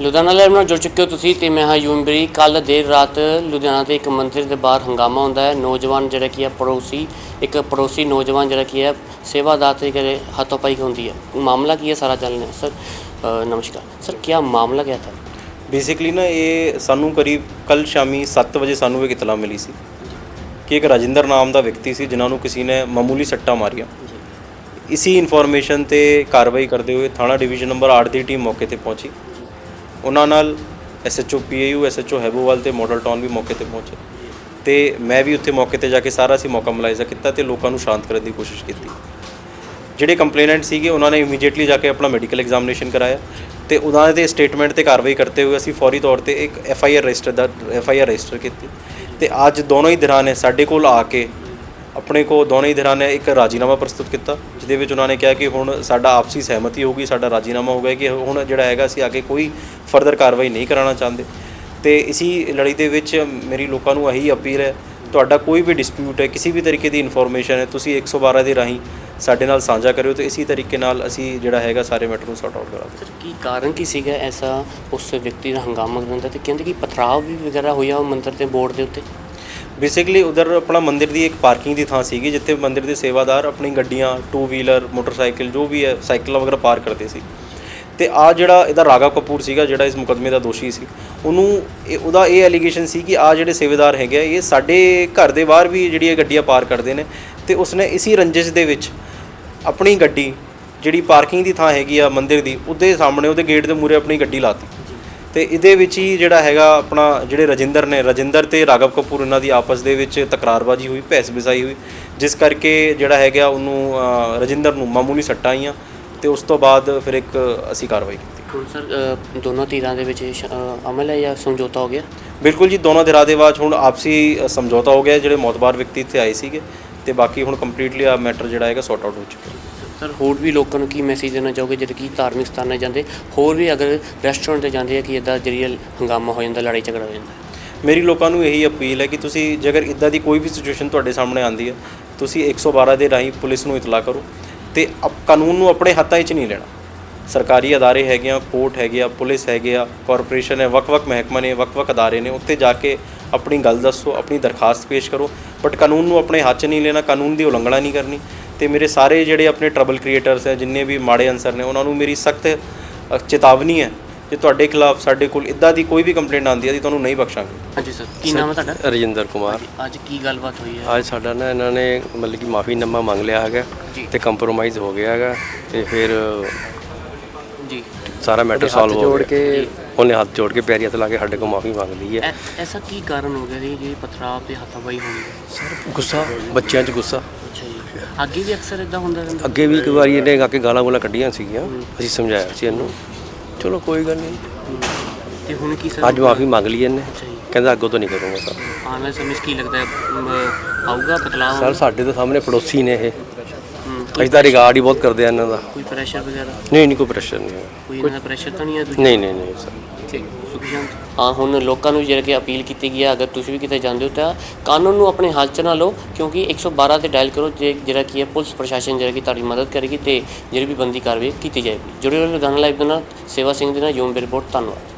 Ludhiana live ਨਾਲ ਜੁੜ ਚੁੱਕੇ ਹੋ ਤੁਸੀਂ ਤੇ ਮੈਂ ਹਾਂ ਯੂਮਬਰੀ ਕੱਲ ਦੇਰ ਰਾਤ ਲੁਧਿਆਣਾ ਦੇ ਇੱਕ ਮੰਦਿਰ ਦੇ ਬਾਹਰ ਹੰਗਾਮਾ ਹੁੰਦਾ ਹੈ। ਨੌਜਵਾਨ ਜਿਹੜਾ ਕੀ ਹੈ ਪੜੋਸੀ ਇੱਕ ਪੜੋਸੀ ਨੌਜਵਾਨ ਜਿਹੜਾ ਕੀ ਹੈ ਸੇਵਾਦਾਰ ਦੇ ਕਰੇ ਹੱਥੋਂ ਪਾਈ ਹੁੰਦੀ ਹੈ। ਮਾਮਲਾ ਕੀ ਹੈ ਸਾਰਾ ਚੱਲ ਰਿਹਾ ਸਰ ਨਮਸਕਾਰ। ਸਰ ਕੀ ਮਾਮਲਾ ਕਿਆ ਥਾ ਬੇਸਿਕਲੀ ਨਾ ਇਹ ਸਾਨੂੰ ਕਰੀਬ ਕੱਲ ਸ਼ਾਮੀ 7 ਵਜੇ ਸਾਨੂੰ ਇਹ ਇਤਲਾ ਮਿਲੀ ਸੀ ਕਿ ਇੱਕ ਰਾਜਿੰਦਰ ਨਾਮ ਦਾ ਵਿਅਕਤੀ ਸੀ ਜਿਨ੍ਹਾਂ ਨੂੰ ਕਿਸੇ ਨੇ ਮਾਮੂਲੀ ਸੱਟਾਂ ਮਾਰੀਆਂ। ਇਸੀ ਇਨਫੋਰਮੇਸ਼ਨ ਤੇ ਕਾਰਵਾਈ ਕਰਦੇ ਹੋਏ ਥਾਣਾ ਡਿਵੀਜ਼ਨ ਨੰਬਰ 8 ਦੀ ਟੀਮ ਮੌਕੇ ਤੇ ਪਹੁੰਚੀ। ਉਹਨਾਂ ਨਾਲ ਐਸਐਚਓ ਪੀਏਯੂ ਐਸਐਚਓ ਹੈਬੋਵਾਲ ਤੇ ਮੋਡਲ ਟਾਊਨ ਵੀ ਮੌਕੇ ਤੇ ਪਹੁੰਚੇ। ਤੇ ਮੈਂ ਵੀ ਉੱਥੇ ਮੌਕੇ ਤੇ ਜਾ ਕੇ ਸਾਰਾ ਸੀ ਮੌਕਾ ਮੁਲਾਇਜ਼ਾ ਕੀਤਾ ਤੇ ਲੋਕਾਂ ਨੂੰ ਸ਼ਾਂਤ ਕਰਨ ਦੀ ਕੋਸ਼ਿਸ਼ ਕੀਤੀ। ਜਿਹੜੇ ਕੰਪਲੇਨੈਂਟ ਸੀਗੇ, ਉਹਨਾਂ ਨੇ ਇਮੀਡੀਏਟਲੀ ਜਾ ਕੇ ਆਪਣਾ ਮੈਡੀਕਲ ਐਗਜ਼ਾਮੀਨੇਸ਼ਨ ਕਰਾਇਆ ਤੇ ਉਹਨਾਂ ਦੇ ਸਟੇਟਮੈਂਟ ਤੇ ਕਾਰਵਾਈ ਕਰਦੇ ਹੋਏ ਅਸੀਂ ਫੌਰੀ ਤੌਰ ਤੇ ਇੱਕ ਐਫ ਆਈ ਆਰ ਰਜਿਸਟਰ ਦਾ ਐਫ ਆਈ ਆਰ ਰਜਿਸਟਰ ਕੀਤੀ। ਤੇ ਅੱਜ ਦੋਨੋਂ ਹੀ ਧਿਰਾਂ ਨੇ ਸਾਡੇ ਕੋਲ ਆ ਕੇ ਆਪਣੇ ਕੋ ਦੋਨੋਂ ਹੀ ਧਿਰਾਂ ਨੇ ਇੱਕ ਰਾਜੀਨਾਮਾ ਪ੍ਰਸਤੁਤ ਕੀਤਾ, ਜਿਹਦੇ ਵਿੱਚ ਉਹਨਾਂ ਨੇ ਕਿਹਾ ਕਿ ਹੁਣ ਸਾਡਾ ਆਪਸੀ ਸਹਿਮਤੀ ਹੋਊਗੀ ਸਾਡਾ ਰਾਜੀਨਾਮਾ ਹੋ ਗਿਆ ਕਿ ਹੁਣ ਜਿਹੜਾ ਹੈਗਾ ਅਸੀਂ ਅੱਗੇ ਕੋਈ ਫਰਦਰ ਕਾਰਵਾਈ ਨਹੀਂ ਕਰਾਉਣਾ ਚਾਹੁੰਦੇ। ਤੇ ਇਸੀ ਲੜੀ ਦੇ ਵਿੱਚ ਮੇਰੀ ਲੋਕਾਂ ਨੂੰ ਇਹੀ ਅਪੀਲ ਹੈ, ਤੁਹਾਡਾ ਕੋਈ ਵੀ ਡਿਸਪਿਊਟ ਹੈ, ਕਿਸੇ ਵੀ ਤਰੀਕੇ ਦੀ ਇਨਫੋਰਮੇਸ਼ਨ ਹੈ, ਤੁਸੀਂ 112 ਦੇ ਰਾਹੀਂ ਸਾਡੇ ਨਾਲ ਸਾਂਝਾ ਕਰਿਓ ਤੇ ਇਸੀ ਤਰੀਕੇ ਨਾਲ ਅਸੀਂ ਜਿਹੜਾ ਹੈਗਾ ਸਾਰੇ ਮੈਟਰ ਨੂੰ ਸੌਟ ਆਊਟ ਕਰਾਂਗੇ। ਸਰ, ਕੀ ਕਾਰਨ ਕੀ ਸੀਗਾ ਐਸਾ ਉਸ ਵਿਅਕਤੀ ਦਾ ਹੰਗਾਮਾ ਕਰਨ ਦਾ? ਤੇ ਕਹਿੰਦੇ ਕਿ ਪਥਰਾਵ ਵੀ ਵਗੈਰਾ ਹੋਇਆ ਉਹ ਮੰਦਿਰ ਦੇ ਬੋਰਡ ਦੇ ਉੱਤੇ? ਬੇਸਿਕਲੀ ਉਧਰ ਆਪਣਾ ਮੰਦਿਰ ਦੀ ਇੱਕ ਪਾਰਕਿੰਗ ਦੀ ਥਾਂ ਸੀਗੀ ਜਿੱਥੇ ਮੰਦਿਰ ਦੇ ਸੇਵਾਦਾਰ ਆਪਣੀ ਗੱਡੀਆਂ ਟੂ ਵੀਲਰ ਮੋਟਰਸਾਈਕਲ ਜੋ ਵੀ ਹੈ ਸਾਈਕਲਾਂ ਵਗੈਰਾ ਪਾਰਕ ਕਰਦੇ ਸੀ ਤੇ ਆ ਜਿਹੜਾ ਇਹਦਾ ਰਾਗਾ ਕਪੂਰ ਸੀਗਾ ਜਿਹੜਾ ਇਸ ਮੁਕਦਮੇ ਦਾ ਦੋਸ਼ੀ ਸੀ ਉਹਨੂੰ ਇਹ ਉਹਦਾ ਇਹ ਐਲੀਗੇਸ਼ਨ ਸੀ ਕਿ ਆ ਜਿਹੜੇ ਸੇਵਾਦਾਰ ਹੈਗੇ ਆ ਇਹ ਸਾਡੇ ਘਰ ਦੇ ਬਾਹਰ ਵੀ ਜਿਹੜੀ ਇਹ ਗੱਡੀਆਂ ਪਾਰ ਕਰਦੇ ਨੇ ਤੇ ਉਸਨੇ ਇਸੀ ਰੰਜਿਸ਼ ਦੇ ਵਿੱਚ ਆਪਣੀ ਗੱਡੀ ਜਿਹੜੀ ਪਾਰਕਿੰਗ ਦੀ ਥਾਂ ਹੈਗੀ ਆ ਮੰਦਿਰ ਦੀ ਉਹਦੇ ਸਾਹਮਣੇ ਉਹਦੇ ਗੇਟ ਦੇ ਮੂਹਰੇ ਆਪਣੀ ਗੱਡੀ ਲਾਤੀ ਤੇ ਇਹਦੇ ਵਿੱਚ ਹੀ ਜਿਹੜਾ ਹੈਗਾ ਆਪਣਾ ਜਿਹੜੇ ਰਜਿੰਦਰ ਨੇ ਰਜਿੰਦਰ ਤੇ ਰਾਘਵ ਕਪੂਰ ਇਹਨਾਂ ਦੀ ਆਪਸ ਦੇ ਵਿੱਚ ਤਕਰਾਰਬਾਜ਼ੀ ਹੋਈ ਭੈਸ ਬਿਸਾਈ ਹੋਈ ਜਿਸ ਕਰਕੇ ਜਿਹੜਾ ਹੈਗਾ ਉਹਨੂੰ ਰਜਿੰਦਰ ਨੂੰ ਮਾਮੂਲੀ ਸੱਟਾਂ ਆਈਆਂ ਤੇ ਉਸ ਤੋਂ ਬਾਅਦ ਫਿਰ ਇੱਕ ਅਸੀਂ ਕਾਰਵਾਈ ਕੀਤੀ। ਹੁਣ ਸਰ ਦੋਨੋਂ ਧਿਰਾਂ ਦੇ ਵਿੱਚ ਅਮਲ ਹੈ ਜਾਂ ਸਮਝੌਤਾ ਹੋ ਗਿਆ? ਬਿਲਕੁਲ ਜੀ ਦੋਨੋਂ ਧਿਰਾਂ ਦੇ ਬਾਅਦ ਹੁਣ ਆਪਸੀ ਸਮਝੌਤਾ ਹੋ ਗਿਆ ਜਿਹੜੇ ਮੌਤਬਾਰ ਵਿਅਕਤੀ ਇੱਥੇ ਆਏ ਸੀਗੇ ਤੇ ਬਾਕੀ ਹੁਣ ਕੰਪਲੀਟਲੀ ਆ ਮੈਟਰ ਜਿਹੜਾ ਹੈਗਾ ਸੌਟ ਆਊਟ ਹੋ ਚੁੱਕਿਆ। ਸਰ, ਹੋਰ ਵੀ ਲੋਕਾਂ ਨੂੰ ਕੀ ਮੈਸੇਜ ਦੇਣਾ ਚਾਹੋਗੇ? ਜਿਹੜੇ ਕਿ ਧਾਰਮਿਕ ਸਥਾਨਾਂ ਜਾਂਦੇ, ਹੋਰ ਵੀ ਅਗਰ ਰੈਸਟੋਰੈਂਟ ਤੇ ਜਾਂਦੇ ਆ ਕਿ ਇਦਾਂ ਜਿਹੜੀ ਹੰਗਾਮਾ ਹੋ ਜਾਂਦਾ, ਲੜਾਈ ਝਗੜਾ ਹੋ ਜਾਂਦਾ? ਮੇਰੀ ਲੋਕਾਂ ਨੂੰ ਇਹੀ ਅਪੀਲ ਹੈ ਕਿ ਤੁਸੀਂ ਜੇਕਰ ਇਦਾਂ ਦੀ ਕੋਈ ਵੀ ਸਿਚੁਏਸ਼ਨ ਤੁਹਾਡੇ ਸਾਹਮਣੇ ਆਂਦੀ ਹੈ, ਤੁਸੀਂ 112 ਦੇ ਰਾਹੀਂ ਪੁਲਿਸ ਨੂੰ ਇਤਲਾਹ ਕਰੋ ਤੇ ਅਪ- ਕਾਨੂੰਨ ਨੂੰ ਆਪਣੇ ਹੱਥਾਂ 'ਚ ਨਹੀਂ ਲੈਣਾ। ਸਰਕਾਰੀ ਅਦਾਰੇ ਹੈਗੇ ਆ, ਕੋਰਟ ਹੈਗੇ ਆ, ਪੁਲਿਸ ਹੈਗੇ ਆ ਕਾਰਪੋਰੇਸ਼ਨ ਹੈ, ਵੱਖ-ਵੱਖ ਮਹਿਕਮੇ ਨੇ, ਵੱਖ-ਵੱਖ ਅਦਾਰੇ ਨੇ, ਉੱਥੇ ਜਾ ਕੇ ਆਪਣੀ ਗੱਲ ਦੱਸੋ, ਆਪਣੀ ਦਰਖਾਸਤ ਪੇਸ਼ ਕਰੋ। ਬਟ ਕਾਨੂੰਨ ਨੂੰ ਆਪਣੇ ਹੱਥ 'ਚ ਨਹੀਂ ਲੈਣਾ, ਕਾਨੂੰਨ ਦੀ ਉਲੰਘਣਾ ਨਹੀਂ ਕਰਨੀ। ਤੇ ਮੇਰੇ ਸਾਰੇ ਜਿਹੜੇ ਆਪਣੇ ਟਰਬਲ ਕ੍ਰੀਏਟਰਸ ਹੈ ਜਿੰਨੇ ਵੀ ਮਾੜੇ ਅਨਸਰ ਨੇ ਉਹਨਾਂ ਨੂੰ ਮੇਰੀ ਸਖਤ ਚੇਤਾਵਨੀ ਹੈ ਜੇ ਤੁਹਾਡੇ ਖਿਲਾਫ ਸਾਡੇ ਕੋਲ ਇਦਾਂ ਦੀ ਕੋਈ ਵੀ ਕੰਪਲੇਂਟ ਆਉਂਦੀ ਹੈ ਅਸੀਂ ਤੁਹਾਨੂੰ ਨਹੀਂ ਬਖਸ਼ਾਂਗੇ। ਹਾਂਜੀ ਸਰ ਕੀ ਨਾਮ ਹੈ ਤੁਹਾਡਾ? ਰਜਿੰਦਰ ਕੁਮਾਰ। ਅੱਜ ਕੀ ਗੱਲਬਾਤ ਹੋਈ ਹੈ? ਅੱਜ ਸਾਡਾ ਨਾ ਇਹਨਾਂ ਨੇ ਮਤਲਬ ਕਿ ਮਾਫੀਨਾਮਾ ਮੰਗ ਲਿਆ ਹੈਗਾ। ਤੇ ਕੰਪਰੋਮਾਈਜ਼ ਹੋ ਗਿਆ ਹੈਗਾ ਤੇ ਫਿਰ ਜੀ। ਸਾਰਾ ਮੈਟਰ ਸੋਲਵ ਹੋ ਗਿਆ। ਕੇ ਉਹਨੇ ਹੱਥ ਜੋੜ ਕੇ ਪੈਰੀ ਹੱਥ ਲਾ ਕੇ ਸਾਡੇ ਕੋਲ ਮਾਫੀ ਮੰਗ ਲਈ ਹੈ। ਐ- ਐਸਾ ਕੀ ਕਾਰਨ ਹੋ ਗਿਆ ਜੀ ਜੇ ਪਥਰਾਵ ਤੇ ਹੱਥਾਪਾਈ ਹੋਣੀ? ਸਰ ਗੁੱਸਾ ਬੱਚਿਆਂ 'ਚ ਗੁੱਸਾ। ਅੱਛਾ ਜੀ। ਅੱਗੇ ਵੀ ਅਕਸਰ ਇਦਾਂ ਹੁੰਦਾ ਰਹਿੰਦਾ? ਅੱਗੇ ਵੀ ਇੱਕ ਵਾਰੀ ਇਹਨੇ ਆ ਕੇ ਗਾਲਾਂ ਗੋਲਾਂ ਕੱਢੀਆਂ ਸੀਗੀਆਂ ਅਸੀਂ ਸਮਝਾਇਆ ਸੀ ਇਹਨੂੰ। ਚਲੋ ਕੋਈ ਗੱਲ ਨਹੀਂ। ਤੇ ਹੁਣ ਕੀ ਸਰ ਅੱਜ ਮਾਫੀ ਮੰਗ ਲਈ ਇਹਨੇ। ਕਹਿੰਦਾ ਅੱਗੋਂ ਤੋਂ ਨਹੀਂ ਕਰੂੰਗਾ ਸਰ। ਆਉਣ ਵਾਲੇ ਸਮੇਂ 'ਚ ਕੀ ਲੱਗਦਾ ਹੈ ਅਮ, ਆਊਗਾ ਬਦਲਾਅ ਸਰ ਸਾਡੇ ਦੇ ਸਾਹਮਣੇ ਪੜੋਸੀ ਨੇ ਇਹ। ਹਮ, ਅਸੀਂ ਤਾਂ ਰਿਗਾਰਡ ਹੀ ਬਹੁਤ ਕਰਦੇ ਆ ਇਹਨਾਂ ਦਾ। ਕੋਈ ਪ੍ਰੈਸ਼ਰ ਵਗੈਰਾ? ਨਹੀਂ ਨਹੀਂ ਕੋਈ ਪ੍ਰੈਸ਼ਰ ਨਹੀਂ। ਹੈ। ਕੋਈ ਇਹਨਾਂ ਦਾ ਪ੍ਰੈਸ਼ਰ ਤਾਂ ਨਹੀਂ ਹੈ ਦੂਜਾ ਨਹੀਂ ਨਹੀਂ ਨਹੀਂ ਸਰ। ਠੀਕ। ਸੁਖਸ਼ਾਂਤ ਹਾਂ ਹੁਣ ਲੋਕਾਂ ਨੂੰ ਜਿਹੜਾ ਕਿ ਅਪੀਲ ਕੀਤੀ ਗਈ ਹੈ ਅਗਰ ਤੁਸੀਂ ਵੀ ਕਿਤੇ ਜਾਂਦੇ ਹੋ ਤਾਂ ਕਾਨੂੰਨ ਨੂੰ ਆਪਣੇ ਹੱਥ 'ਚ ਨਾ ਲਓ, ਕਿਉਂਕਿ 112 ਤੇ ਡਾਇਲ ਕਰੋ ਜੇ ਜਿਹੜਾ ਕੀ ਹੈ ਪੁਲਿਸ ਪ੍ਰਸ਼ਾਸਨ ਜਿਹੜਾ ਕਿ ਤੁਹਾਡੀ ਮਦਦ ਕਰੇਗੀ ਤੇ ਜਿਹੜੀ ਵੀ ਬੰਦੀ ਕਾਰਵਾਈ ਕੀਤੀ ਜਾਏਗੀ। ਜੁੜੇ ਰਹੋ ਲੁਧਿਆਣਾ ਲਾਈਵ ਦੇ ਨਾਲ, ਸੇਵਾ ਸਿੰਘ ਦੇ ਨਾਲ, ਯੂਮ ਰਿਪੋਰਟ ਧੰਨਵਾਦ।